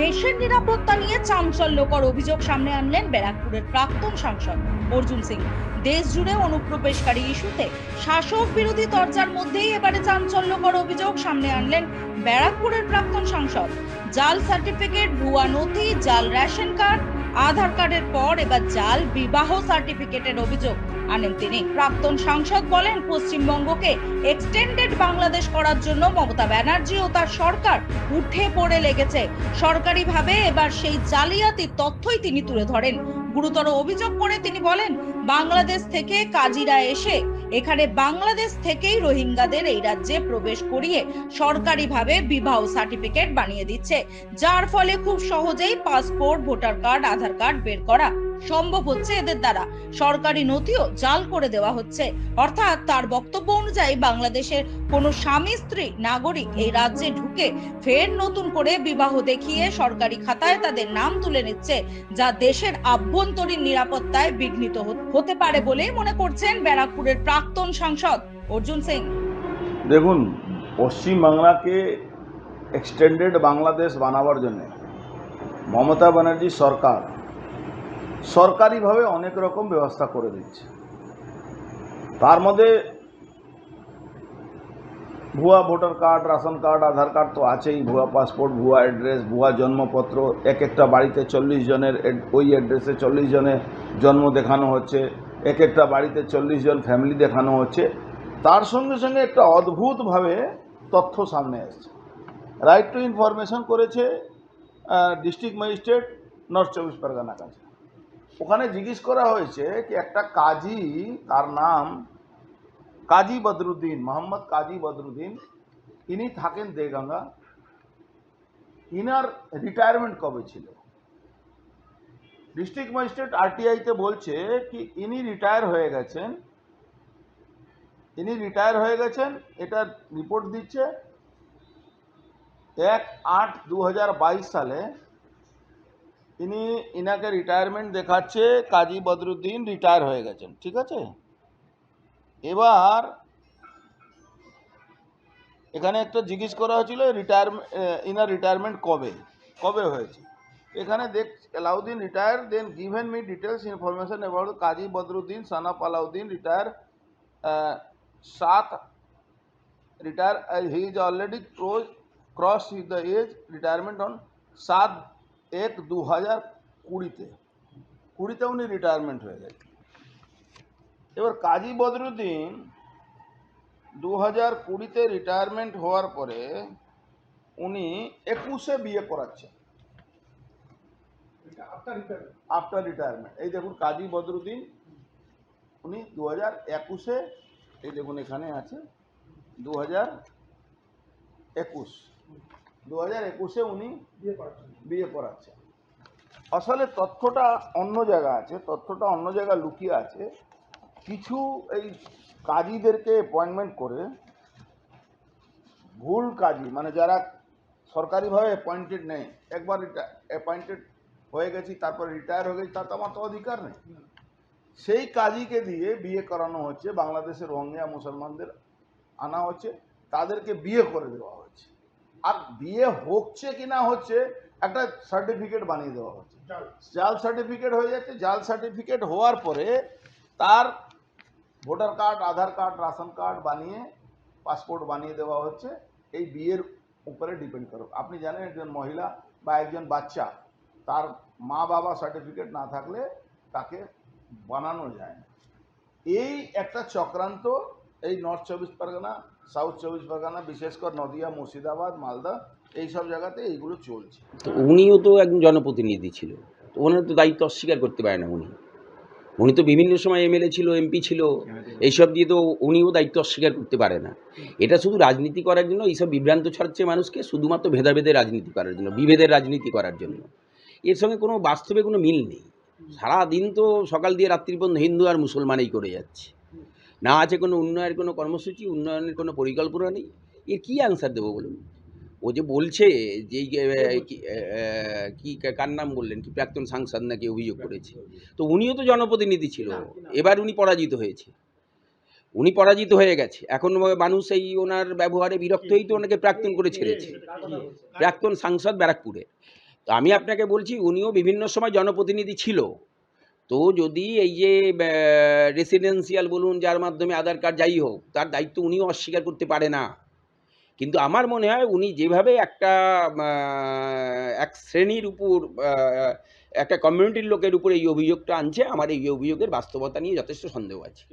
দেশের নিরাপত্তা নিয়ে চাঞ্চল্যকর অভিযোগ সামনে আনলেন ব্যারাকপুরের প্রাক্তন সাংসদ অর্জুন সিং। দেশ জুড়ে অনুপ্রবেশকারী ইস্যুতে শাসক বিরোধী তরজার মধ্যেই এবারে চাঞ্চল্যকর অভিযোগ সামনে আনলেন ব্যারাকপুরের প্রাক্তন সাংসদ। জাল সার্টিফিকেট, ভুয়া নথি, জাল রেশন কার্ড, আধার কার্ডের পর এবার জাল বিবাহ সার্টিফিকেটের অভিযোগ আনেন তিনি। প্রাক্তন সাংসদ বলেন, পশ্চিমবঙ্গকে এক্সটেন্ডেড বাংলাদেশ করার জন্য মমতা ব্যানার্জি ও তার সরকার উঠে পড়ে লেগেছে। সরকারিভাবে এবার সেই জালিয়াতির তথ্যই তিনি তুলে ধরেন। গুরুতর অভিযোগ করে তিনি বলেন, বাংলাদেশ থেকে কাজীরা এসে এখানে বাংলাদেশ থেকেই রোহিঙ্গাদের এই রাজ্যে প্রবেশ করিয়ে সরকারিভাবে বিবাহ সার্টিফিকেট বানিয়ে দিচ্ছে, যার ফলে খুব সহজেই passport voter card Aadhaar card বের করা সম্ভব হচ্ছে এদের দ্বারা। সরকারি নথিও জাল করে দেওয়া হচ্ছে। অর্থাৎ তার বক্তব্য অনুযায়ী বাংলাদেশের কোনো স্বামী, স্ত্রী, নাগরিক এই রাজ্যে ঢুকে ফের নতুন করে বিবাহ দেখিয়ে সরকারি খাতায় তাদের নাম তুলে নিচ্ছে, যা দেশের আভ্যন্তরীণ নিরাপত্তায় বিঘ্নিত হতে পারে বলেই মনে করছেন ব্যারাকপুরের প্রাক্তন সাংসদ অর্জুন সিং। দেখুন পশ্চিমবাংলাকে এক্সটেন্ডেড বাংলাদেশ বানাবার জন্য মমতা ব্যানার্জি সরকার সরকারিভাবে অনেক রকম ব্যবস্থা করে দিচ্ছে। তার মধ্যে ভুয়া voter card, ration card, Aadhaar card তো আছেই, ভুয়া পাসপোর্ট, ভুয়া অ্যাড্রেস, ভুয়া জন্মপত্র, এক একটা বাড়িতে চল্লিশ জনের ওই অ্যাড্রেসে চল্লিশ জনের জন্ম দেখানো হচ্ছে, এক একটা বাড়িতে চল্লিশ জন ফ্যামিলি দেখানো হচ্ছে। তার সঙ্গে সঙ্গে একটা অদ্ভুতভাবে তথ্য সামনে এসছে রাইট টু ইনফরমেশন করেছে ডিস্ট্রিক্ট ম্যাজিস্ট্রেট নর্থ চব্বিশ পরগনা কাছে। ওখানে জিজ্ঞেস করা হয়েছে কি একটা কাজী, তার নাম কাজী বদরুদ্দিন, মোহাম্মদ কাজী বদরুদ্দিন। ইনি থাকেন দেগঙ্গা। ইনার রিটায়ারমেন্ট কবে ছিল? ডিস্ট্রিক্ট ম্যাজিস্ট্রেট আরটিআইতে বলছে কি ইনি রিটায়ার হয়ে গেছেন। ইনি রিটায়ার হয়ে গেছেন, এটা রিপোর্ট দিচ্ছে। এক আট দু সালে ইনি ইনাকে রিটায়ারমেন্ট দেখাচ্ছে, কাজী বদরুদ্দিন রিটায়ার হয়ে গেছেন, ঠিক আছে? এবার এখানে একটা জিজ্ঞেস করা হয়েছিল রিটায়ারমেন্ট ইনার রিটায়ারমেন্ট কবে? কবে হয়েছে? এখানে দেখ Alauddin retire then given me details information about Kazi Badruddin Sanap Alauddin retire সাত retire he is already cross the age retirement on সাত এক দু হাজার কুড়িতে কুড়িতে উনি রিটায়ারমেন্ট হয়ে গেছে এবার কাজী বদরুদ্দিন দু হাজার কুড়িতে রিটায়ারমেন্ট হওয়ার পরে উনি একুশে বিয়ে করাচ্ছেন। আফটার রিটায়ারমেন্ট এই দেখুন কাজী বদরুদ্দিন উনি দু হাজার একুশে এই দেখুন এখানে আছে দু হাজার একুশ। দু হাজার একুশে উনি বিয়ে করাচ্ছেন। আসলে তথ্যটা অন্য জায়গা আছে তথ্যটা অন্য জায়গায় লুকিয়ে আছে। কিছু এই কাজীদেরকে অ্যাপয়েন্টমেন্ট করে ভুল কাজী মানে যারা সরকারিভাবে অ্যাপয়েন্টেড নেই একবার অ্যাপয়েন্টেড হয়ে গেছি তারপরে রিটায়ার হয়ে গেছি তার তো আমার তো অধিকার নেই। সেই কাজীকে দিয়ে বিয়ে করানো হচ্ছে বাংলাদেশের রোহিঙ্গা মুসলমানদের আনা হচ্ছে তাদেরকে বিয়ে করে দেওয়া হচ্ছে। আর বিয়ে হচ্ছে কি না হচ্ছে একটা সার্টিফিকেট বানিয়ে দেওয়া হচ্ছে। জাল। সার্টিফিকেট হয়ে যাচ্ছে জাল সার্টিফিকেট হওয়ার পরে তার voter card Aadhaar card ration card বানিয়ে পাসপোর্ট বানিয়ে দেওয়া হচ্ছে। এই বিয়ের উপরে ডিপেন্ড করো। আপনি জানেন একজন মহিলা বা একজন বাচ্চা তার মা বাবা সার্টিফিকেট না থাকলে তাকে বানানো যায় না। এই একটা চক্রান্ত এই নর্থ চব্বিশ পরগনা সাউথ চব্বিশ পরগনা বিশেষ করে নদিয়া মুর্শিদাবাদ মালদা এই সব জায়গাতে এইগুলো চলছে। তো উনিও তো একজন জনপ্রতিনিধি ছিল। তো ওনার তো দায়িত্ব অস্বীকার করতে পারে না উনি। উনি তো বিভিন্ন সময় এমএলএ ছিল এমপি ছিল এইসব দিয়ে তো উনিও দায়িত্ব অস্বীকার করতে পারে না। এটা শুধু রাজনীতি করার জন্য এইসব বিভ্রান্ত ছড়াচ্ছে মানুষকে শুধুমাত্র ভেদাভেদের রাজনীতি করার জন্য বিভেদের রাজনীতি করার জন্য। এর সঙ্গে কোনো বাস্তবে কোনো মিল নেই। সারা দিন তো সকাল দিয়ে রাত্রি পর্যন্ত হিন্দু আর মুসলমানই করে যাচ্ছে। না আছে কোনো উন্নয়নের কোনো কর্মসূচি উন্নয়নের কোনো পরিকল্পনা নেই। এর কী অ্যান্সার দেবো বলুন? ও যে বলছে যে কি কার নাম বললেন? কি প্রাক্তন সাংসদ নাকি অভিযোগ করেছে? তো উনিও তো জনপ্রতিনিধি ছিল। এবার উনি পরাজিত হয়েছে। উনি পরাজিত হয়ে গেছে। এখন মানুষ এই ওনার ব্যবহারে বিরক্ত হয়েই তো ওনাকে প্রাক্তন করে ছেড়েছে। প্রাক্তন সাংসদ ব্যারাকপুরে। তো আমি আপনাকে বলছি উনিও বিভিন্ন সময় জনপ্রতিনিধি ছিল। তো যদি এই যে রেসিডেন্সিয়াল বলুন, যার মাধ্যমে আধার কার্ড যাই হোক, তার দায়িত্ব উনি অস্বীকার করতে পারে না। কিন্তু আমার মনে হয় উনি যেভাবে একটা এক শ্রেণির উপর একটা কমিউনিটির লোকের উপর এই অভিযোগটা আনছে, আমার এই অভিযোগের বাস্তবতা নিয়ে যথেষ্ট সন্দেহ আছে।